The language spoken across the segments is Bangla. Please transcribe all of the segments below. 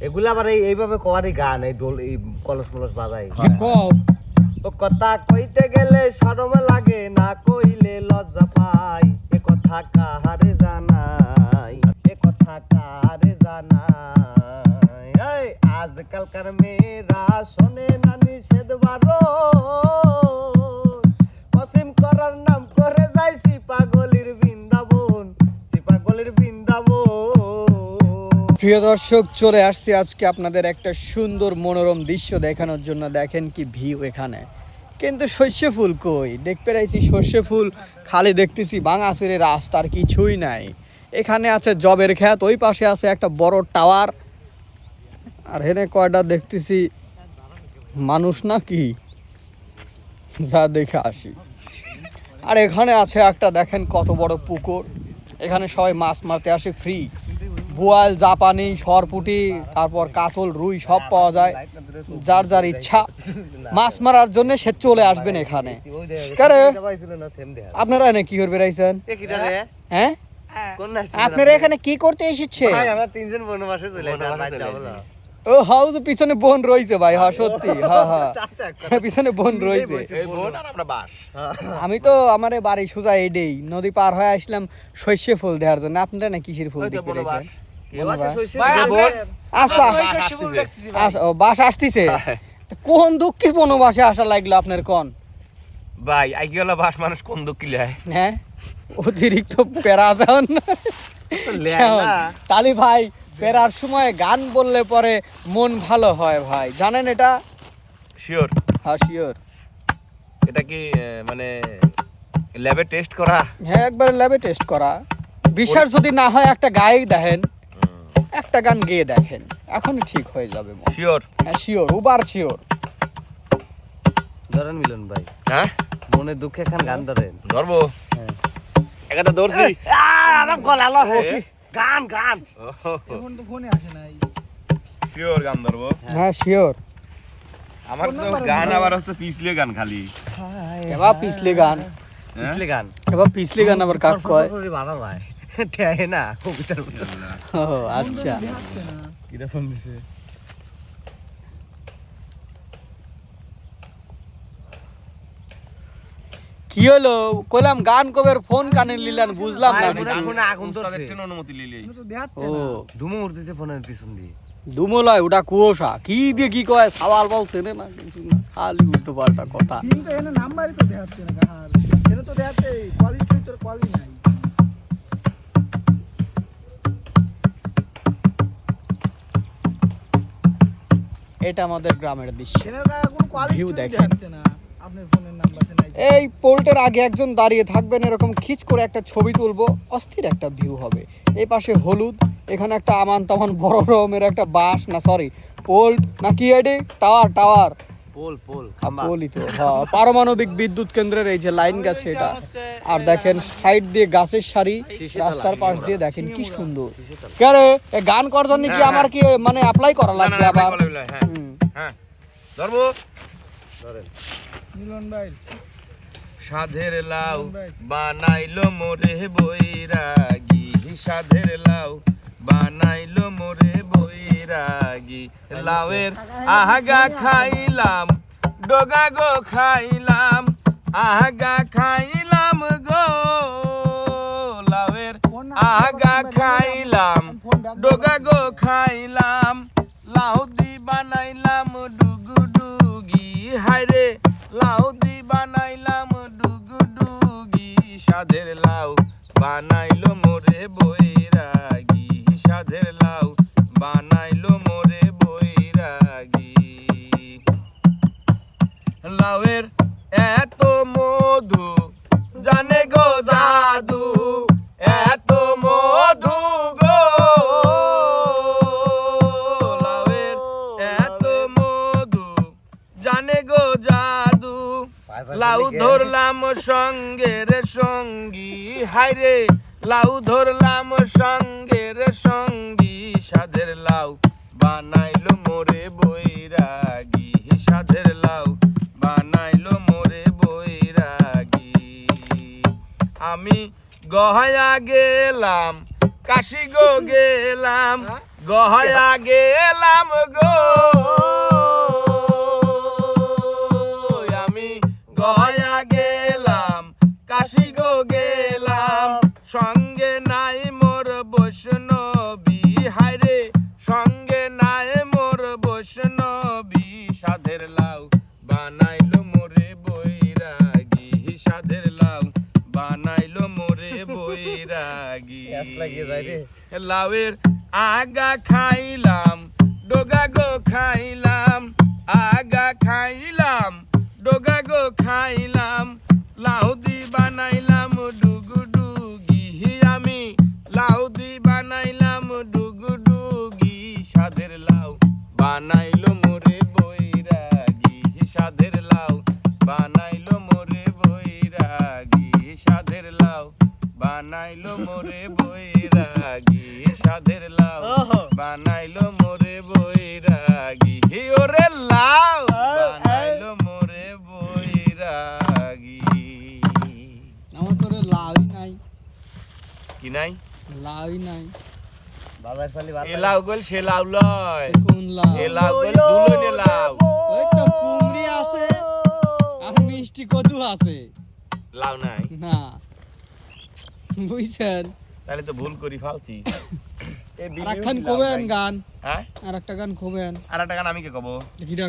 এগুলা আবার এই এইভাবে কোয়ারি গান এই ডোল এই কলস মলস বাজাই কও? ও কথা কইতে গেলে শরম লাগে না কইলে লজ্জা পাই। এ কথা কাহারে জানাই? এ কথা কাহারে জানাই? এই আজকালকার মেয়েরা শোনে না নিষেধ বারো কসিম করার নাম করে যাইছি পাগলির প্রিয় দর্শক, চলে আসছি আজকে আপনাদের একটা সুন্দর মনোরম দৃশ্য দেখানোর জন্য। দেখেন কি ভিউ এখানে। কিন্তু সর্ষে ফুল কই? দেখতে পাইছি সর্ষে ফুল খালি দেখতেছি বাঙাচুরে রাস্তার কিছুই নাই। এখানে আছে জবের খ্যাত ওই পাশে আছে একটা বড় টাওয়ার। আর হেনে কয়টা দেখতেছি মানুষ না কি যা দেখে আসি। আর এখানে আছে একটা, দেখেন কত বড় পুকুর। এখানে সবাই মাছ মারতে আসে ফ্রি বোয়াল জাপানি সরপুটি তারপর কাতল রুই সব পাওয়া যায়। যার যার ইচ্ছা মাছ মারার জন্য সে চলে আসবেন এখানে। আপনারা এনে কি করবে রাইছেন হ্যাঁ? আপনারা এখানে কি করতে এসেছে। ও হাউস পিছনে বোন রয়েছে ভাই হ্যাঁ সত্যি হ্যাঁ হ্যাঁ। পিছনে বোন রয়েছে এই বোন। আর আমরা বাস। আমি তো আমার বাড়ি সোজা এডেই নদী পার হয়ে আসলাম শস্য ফুল দেওয়ার জন্য। আপনারা না কিসের ফুল দেখতে বাস আসতেছে। কোন দুঃখী বনবাসে আসা লাগল আপনার কোন? ভাই আইগিওয়ালা বাস মানুষ কোন দুঃখিলায় হ্যাঁ? অতিরিক্ত পেরা যান লেয়। তালি ভাই পেরার সময় গান বললে পরে মন ভালো হয় ভাই। জানেন এটা? শিওর হ্যাঁ শিওর এটা কি মানে ল্যাবে টেস্ট করা? হ্যাঁ একবার ল্যাবে টেস্ট করা। বিশ্বাস যদি না হয় একটা গায়ে দেখেন। একটা গান গেয়ে দেখেন এখনই ঠিক হয়ে যাবে শিওর হ্যাঁ। শিওর উবার শিওর ধরেন মিলন ভাই। হ্যাঁ? মনে দুঃখে খান গান ধরেন। ধরবো। একাটা ধরছি। আমার গলা লো গান গান। শিওর গান ধরবো। হ্যাঁ। শিওর আমার তো গান আবার হচ্ছে পিছলে গান খালি। এবার পিছলি গান। হ্যাঁ? পিছলে গান। এবার পিছলি গান আবার কাক কয়? ভালো হয়। ঠেয়ে না কবিতার মতো। ও আচ্ছা। কীরকম দিছে কি হলো? কইলাম গান কবের ফোন কানে লিলেন বুঝলাম না। মনে ফোনে আগুন অনুমতি ও। ধুমু উঠতেছে ফোনের পিছন দিয়ে। দুমলয় ওটা কুয়াশা। কি দিয়ে কি কয় সাওয়াল বলছে না কিছু না খালি উল্টো পাল্টা কথা। কিন্তু নাম্বারই তো দেখাচ্ছে না তো দেখাচ্ছে কলেজ তোর কলই নাই। এটা আমাদের গ্রামের দৃশ্য। ভিউ দেখেন। এই পোল্টের আগে একজন দাঁড়িয়ে থাকবেন এরকম খিচ করে একটা ছবি তুলবো অস্থির একটা ভিউ হবে। এই পাশে হলুদ এখানে একটা আমান তখন বড় রকমের একটা বাস না সরি পোল্ট না কি ID tower tower. Pole pole খাম্বা। বলি তো হ্যাঁ পারমাণবিক বিদ্যুৎ কেন্দ্রের এই যে লাইন গেছে এটা। আর দেখেন সাইড দিয়ে গাছের সারি রাস্তার পাশ দিয়ে দেখেন কি সুন্দর। কে রে এ গান করার জন্য কি আমার কি মানে অ্যাপ্লাই করা লাগবে আবার? হ্যাঁ। হ্যাঁ। ধরবো? ধরেন। মিলন ভাই। সাধের লাউ বানাইলো মোরে বৈরাগী সাধের লাউ বানাইলো লাউয়ের আহাগা খাইলাম, ডগা গো খাইলাম, আহাগা খাইলাম গো আহাগা খাইলাম, ডগা গো খাইলাম লাউদি বানাইলাম ডুগু ডুগি হায়রে লাউদি বানাইলাম ডুগু ডুগি, সাধের লাউ বানাইলো মোরে বৈরাগী লাউয়ের এত মধু। জানে গো জাদু এত মধু গো। লাউয়ের এত মধু জানে গো জাদু। লাউ ধরলাম সঙ্গের সঙ্গী। হায়রে লাউ ধরলাম সঙ্গের সঙ্গী। সাধের লাউ বানাইলো মোরে বৈরাগী। সাধের লাউ বানাইলো মোরে বৈরাগি। আমি গহয়া গেলাম, কাশি গো গেলাম, গহয়া গেলাম গো। আমি গহয়া গেলাম, কাশি গো গেলাম, সঙ্গে নাই মোর বৈষ্ণব লাউয়ের আগা খাইলাম, ডোগা গো খাইলাম, আগা খাইলাম, ডোগা গো খাইলাম লাউদি বানাইলাম ডুগু ডুগি। আমি লাউদি বানাইলাম ডুগু ডুগি। সাদের লাউ বানাইলো মোরে বৈরাগী। সাদের লাউ বানাইলো মোরে বৈরাগী। সাদের লাউ বানাইলো মোরে লাউই নাই। বাজার। ফালি এ লাউ গল সে লাউ লয়। কোন লাউ? এ গল দুলনে লাউ। ওই তো কুমড়ি আছে আর মিষ্টি কদু আছে। লাউ নাই। না। বুঝছেন? তাহলে তো ভুল করি ফালছি। আর কবেন গান। হ্যাঁ? আর একটা গান কবেন আর একটা গান আমি কে কব? কিটা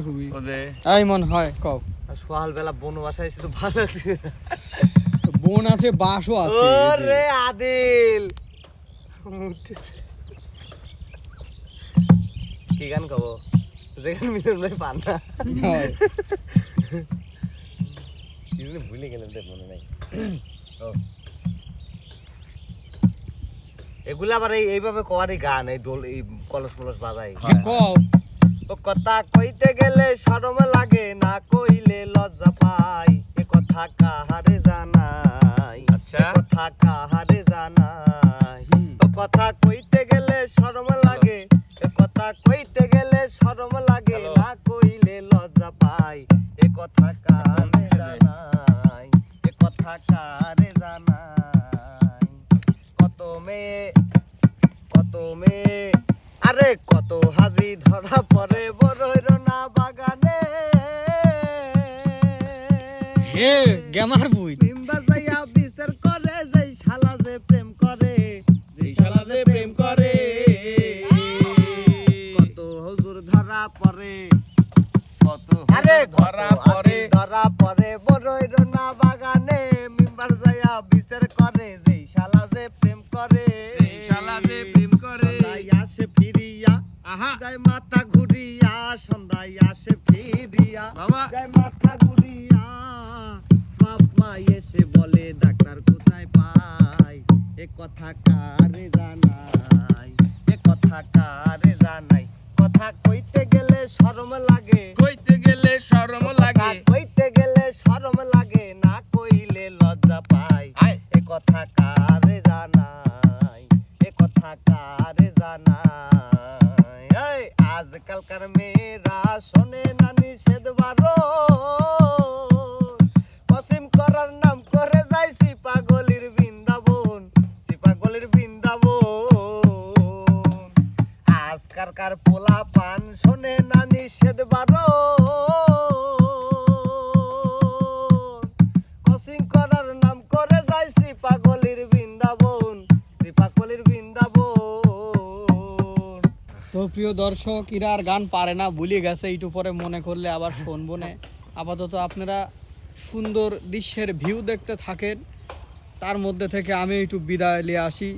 এই মন হয় কও। সকাল বেলা বন বাসায় এসে তো ভালো বোন আছে বাসও আছে। ওরে আদিল! কি গান কব যেখানে মিলন ভাই পান না। হয়। ভুলে গেলেন তো মনে নাই। এগুলা আবার এই এইভাবে কওয়ারই গান এই ডোল এই কলস মলস বাজাই কি ও কথা কইতে গেলে শরম লাগে না কইলে লজ্জা পাই। এ কথা কাহারে জানাই। আচ্ছা। কথা কাহারে আরে কত হাজি ধরা পড়ে বড়ইর না বাগানে। হে গেমার বুই। বিম্বা যাইয়া বিচার করে যেই শালা যে প্রেম করে। এই শালা যে প্রেম করে। কত হুজুর ধরা পড়ে। কত আরে ধরা পড়ে। ধরা পড়ে বড়ইর না বাগানে। আসে ফিরিয়া যায় মাথা ঘুরিয়া বাপ এসে বলে ডাক্তার কোথায় পাই? এ কথা কারে জানাই? এ কথা কারে জানাই? কথা কইতে গেলে শরম লাগে। কইতে গেলে শরম লাগে। কইতে গেলে শরম লাগে না কইলে লজ্জা পাই। এ কথা কারে জানাই? এ কথা কারে জানাই? আজকালকার মেয়েরা তো প্রিয় দর্শক, ইরা আর গান পারে না, ভুলে গেছে, এইটু পরে মনে করলে আবার শুনব না। আপাতত আপনারা সুন্দর দৃশ্যের ভিউ দেখতে থাকেন। তার মধ্যে থেকে আমি একটু বিদায় নিয়ে আসি।